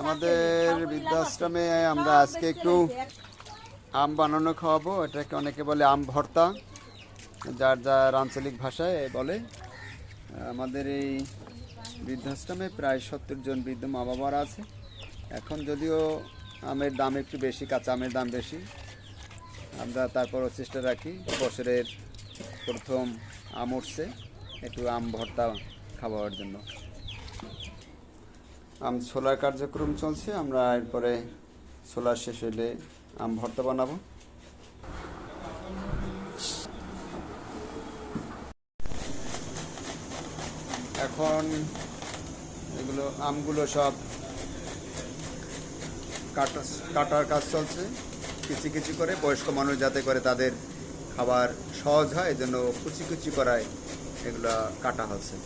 আমাদের বৃদ্ধাশ্রমে আমরা আজকে একটু আম বানানো খাওয়াবো। এটাকে অনেকে বলে আম ভর্তা যার যার আঞ্চলিক ভাষায় বলে। আমাদের এই বৃদ্ধাশ্রমে প্রায় সত্তর জন বৃদ্ধ মা বাবারা আছে। এখন যদিও আমের দাম একটু বেশি কাঁচা আমের দাম বেশি আমরা তারপরও চেষ্টা রাখি বছরের প্রথম আম উঠছে একটু আম ভর্তা খাওয়ার জন্য। আম কার্যক্রম চলছে, আমরা এরপরে ছোলা শেষ হলে আম ভর্তা বানাবো। এখন এগুলো আমগুলো সব কাটা, কাটার কাজ চলছে। কিছু কিছু করে বয়স্ক মানুষ যাতে করে তাদের খাবার সহজ হয় এই জন্য কুচি কুচি করায় এগুলো কাটা হচ্ছে।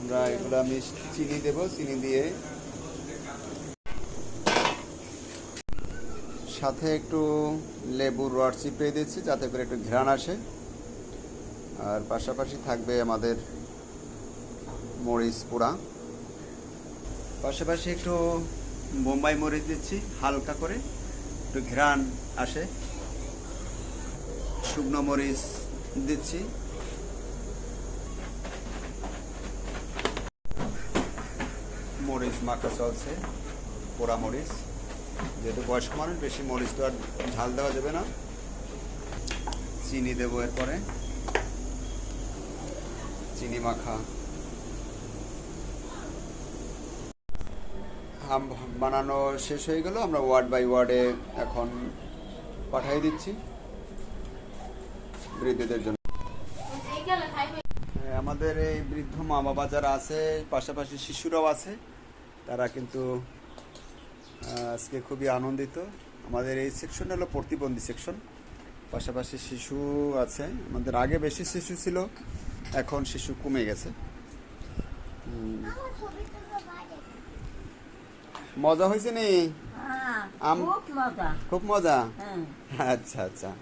আমরা এগুলো আমি চিনি দেব, চিনি দিয়ে। সাথে একটু লেবুর রড চিপে দিচ্ছি, যাতে করে একটু ঘ্রাণ আসে। আর পাশাপাশি থাকবে আমাদের মরিচ পোড়া। পাশাপাশি একটু বোম্বাই মরিচ দিচ্ছি, হালকা করে, একটু ঘ্রাণ আসে। শুকনো মরিচ দিচ্ছি মরিচ মাখা চলছে পোড়া মরিচ যেহেতু বয়স্ক মানুষ বেশি মরিচ তো আর ঝাল দেওয়া যাবে না। চিনি দেবো এরপরে। চিনি মাখা। আম বানানো শেষ হয়ে গেল আমরা ওয়ার্ড বাই ওয়ার্ডে এখন পাঠিয়ে দিচ্ছি বৃদ্ধদের জন্য। হ্যাঁ, আমাদের এই বৃদ্ধ মা বাবা যারা আছে পাশাপাশি শিশুরাও আছে। তারা কিন্তু আজকে খুবই আনন্দিত। আমাদের এই সেকশন হলো প্রতিবন্ধী সেকশন পাশাপাশি শিশু আছে। আমাদের আগে বেশি শিশু ছিল এখন শিশু কমে গেছে। মজা হয়েছে নি? হ্যাঁ, আম- খুব মজা। খুব মজা? হ্যাঁ। আচ্ছা আচ্ছা।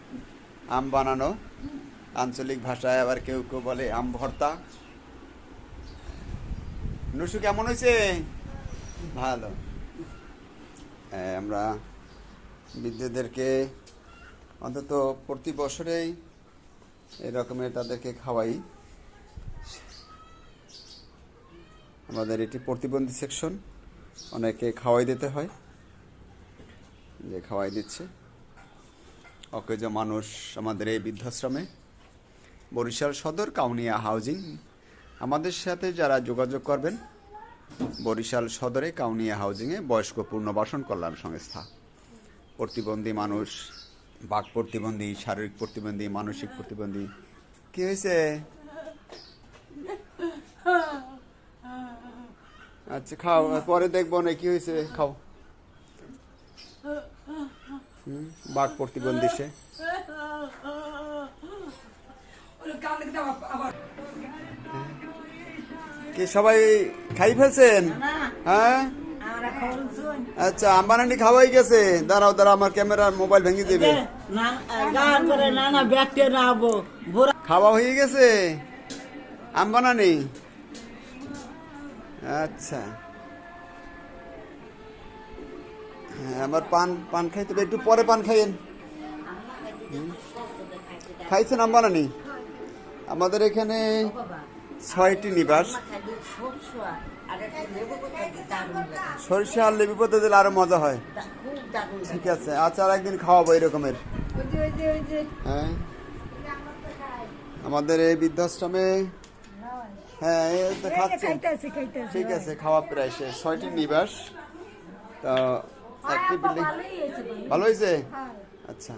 আম বানানো। আঞ্চলিক ভাষায় আবার কেউ কেউ বলে আম ভর্তা। নুসু কেমন হয়েছে? ভালো। আমরা বিদ্যুৎদেরকে অন্তত প্রতি বছরেই এরকমের তাদেরকে খাওয়াই। আমাদের এটি প্রতিবন্ধী সেকশন অনেকে খাওয়াই দিতে হয়, যে খাওয়াই দিচ্ছে। অকেজ মানুষ আমাদের এই বৃদ্ধাশ্রমে, বরিশাল সদর, কাউনিয়া হাউজিং। আমাদের সাথে যারা যোগাযোগ করবেন বরিশাল সদরে কাউনিয়া হাউজিংয়ে বয়স্ক পুনর্বাসন কল্যাণ সংস্থা। প্রতিবন্ধী মানুষ, বাক প্রতিবন্ধী, শারীরিক প্রতিবন্ধী, মানসিক প্রতিবন্ধী, কি হয়েছে? আচ্ছা খাও পরে দেখব না কি হয়েছে, খাও। বাঘ প্রতিবন্ধী সে। কি সবাই খাই ফেলছেন? হ্যাঁ? আচ্ছা আম্বানানি খাওয়াই গেছে। দাঁড়াও দাঁড়াও আমার ক্যামেরার মোবাইল ভেঙে দেবে। খাওয়া হয়ে গেছে? আম্বানানি আচ্ছা। হ্যাঁ আমার পান পান খাইতে হবে, একটু পরে পান খাইয়েন। খাইছেন আম্বানানি আমাদের এখানে ছয়টি নিবাস। সরিষা আর লেবু পাতা দিলে আরও মজা হয়। ঠিক আছে আচ্ছা আর একদিন খাওয়াবো এরকমের হ্যাঁ। আমাদের এই বৃদ্ধাশ্রমে হ্যাঁ এই তো খাচ্ছে ঠিক আছে খাওয়া প্রায় শেষ। ছয়টি নিবাস। তা একটি বিল্ডিং ভালো হয়েছে? আচ্ছা।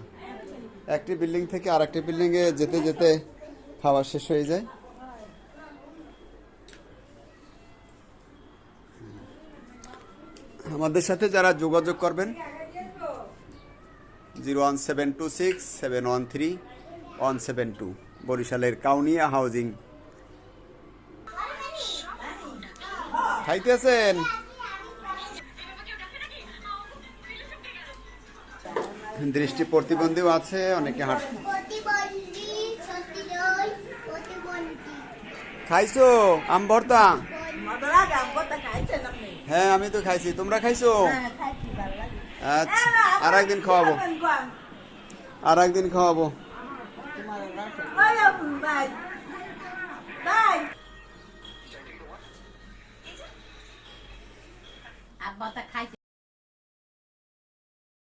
একটি বিল্ডিং থেকে আর একটি বিল্ডিং এ যেতে যেতে খাওয়া শেষ হয়ে যায়। আমাদের সাথে যারা যোগাযোগ করবেন zero one seven two six seven one three one seven two বরিশালের কাউনিয়া হাউজিং। খাইতেছেন? দৃষ্টি প্রতিবন্ধীও আছে অনেকে হাঁট খাইছো? আম ভর্তা মজা লাগে আমগো তো খাইছেন আপনি হ্যাঁ আমি তো খাইছি। তোমরা খাইছো? হ্যাঁ আচ্ছা আর একদিন খাওয়াবো। আর একদিন খাওয়াবো। আব্বা